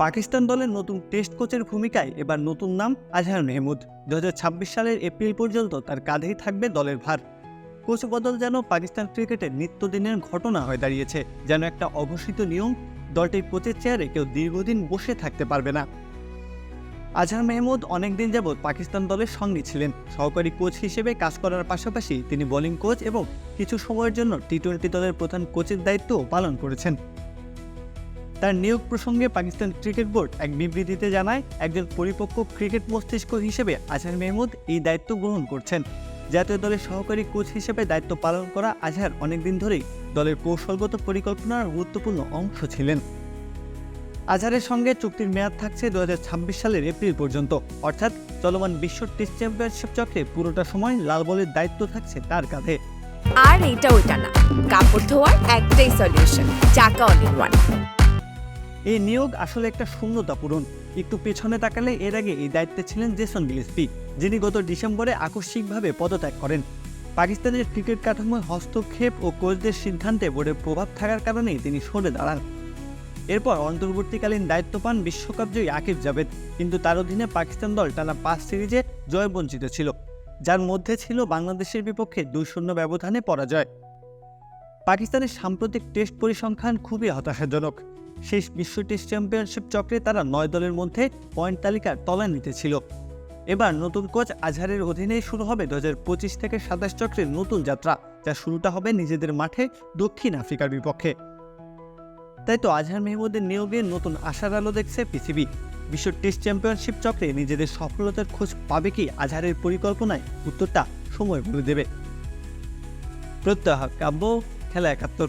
পাকিস্তান দলের নতুন টেস্ট কোচের ভূমিকায় এবার নতুন নাম আজহার মেহমুদ। দু হাজার ছাব্বিশ সালের এপ্রিল পর্যন্ত তার কাঁধেই থাকবে দলের ভার। কোচ বদল যেন পাকিস্তান ক্রিকেটের নিত্যদিনের ঘটনা হয়ে দাঁড়িয়েছে, যেন একটা অঘোষিত নিয়ম দলটির কোচের চেয়ারে কেউ দীর্ঘদিন বসে থাকতে পারবে না। আজহার মেহমুদ অনেকদিন যাবৎ পাকিস্তান দলের সঙ্গে ছিলেন। সহকারী কোচ হিসেবে কাজ করার পাশাপাশি তিনি বোলিং কোচ এবং কিছু সময়ের জন্য টি টোয়েন্টি দলের প্রধান কোচের দায়িত্বও পালন করেছেন। তার নিয়োগ প্রসঙ্গে পাকিস্তান ক্রিকেট বোর্ড এক বিবৃতিতে জানায় একজন পরিপক্ক ক্রিকেট মস্তিষ্ক হিসেবে আজহার মেহমুদ এই দায়িত্ব গ্রহণ করছেন। জাতীয় দলের সহকারী কোচ হিসেবে দায়িত্ব পালন করা আজহার অনেকদিন ধরেই দলের কৌশলগত পরিকল্পনার গুরুত্বপূর্ণ অংশ ছিলেন। আজহারের সঙ্গে চুক্তির মেয়াদ থাকছে দু হাজার ছাব্বিশ সালের এপ্রিল পর্যন্ত। অর্থাৎ চলমান বিশ্ব টেস্ট চ্যাম্পিয়নশিপ চক্রে পুরোটা সময় লাল বলের দায়িত্ব থাকছে তার কাঁধে। আর এটা ওইটা না। কাপড় ধোয়ার একটাই সলিউশন চাকা ওয়ান এই নিয়োগ আসলে একটা শূন্যতা পূরণ। একটু পেছনে তাকালে এর আগে এই দায়িত্বে ছিলেন জেসন গিলিসপি, যিনি গত ডিসেম্বরে আকস্মিকভাবে পদত্যাগ করেন। পাকিস্তানের ক্রিকেট কাঠামোয় হস্তক্ষেপ ও কোচদের সিদ্ধান্তে বোর্ডের প্রভাব থাকার কারণেই তিনি সরে দাঁড়ান। এরপর অন্তর্বর্তীকালীন দায়িত্ব পান বিশ্বকাপ জয়ী আকিব জাভেদ, কিন্তু তার অধীনে পাকিস্তান দল টানা পাঁচ সিরিজে জয়বঞ্চিত ছিল, যার মধ্যে ছিল বাংলাদেশের বিপক্ষে দুই শূন্য ব্যবধানে পরাজয়। পাকিস্তানের সাম্প্রতিক টেস্ট পরিসংখ্যান খুবই হতাশাজনক। শেষ বিশ্ব টেস্ট চ্যাম্পিয়নশিপ চক্রে তারা নয় দলের মধ্যে পয়েন্ট তালিকার তলানিতে ছিল এবার নতুন কোচ আজহারের অধীনে শুরু হবে দু হাজার পঁচিশ থেকে সাতাশ চক্রের নতুন যাত্রা, যা শুরুটা হবে নিজেদের মাঠে দক্ষিণ আফ্রিকার বিপক্ষে। তাই তো আজহার মেহমুদের নিয়োগে নতুন আশার আলো দেখছে পৃথিবী। বিশ্ব টেস্ট চ্যাম্পিয়নশিপ চক্রে নিজেদের সফলতার খোঁজ পাবে কি আজহারের পরিকল্পনায়? উত্তরটা সময় বলে দেবে। প্রত্যহ কাব্য, খেলা একাত্তর।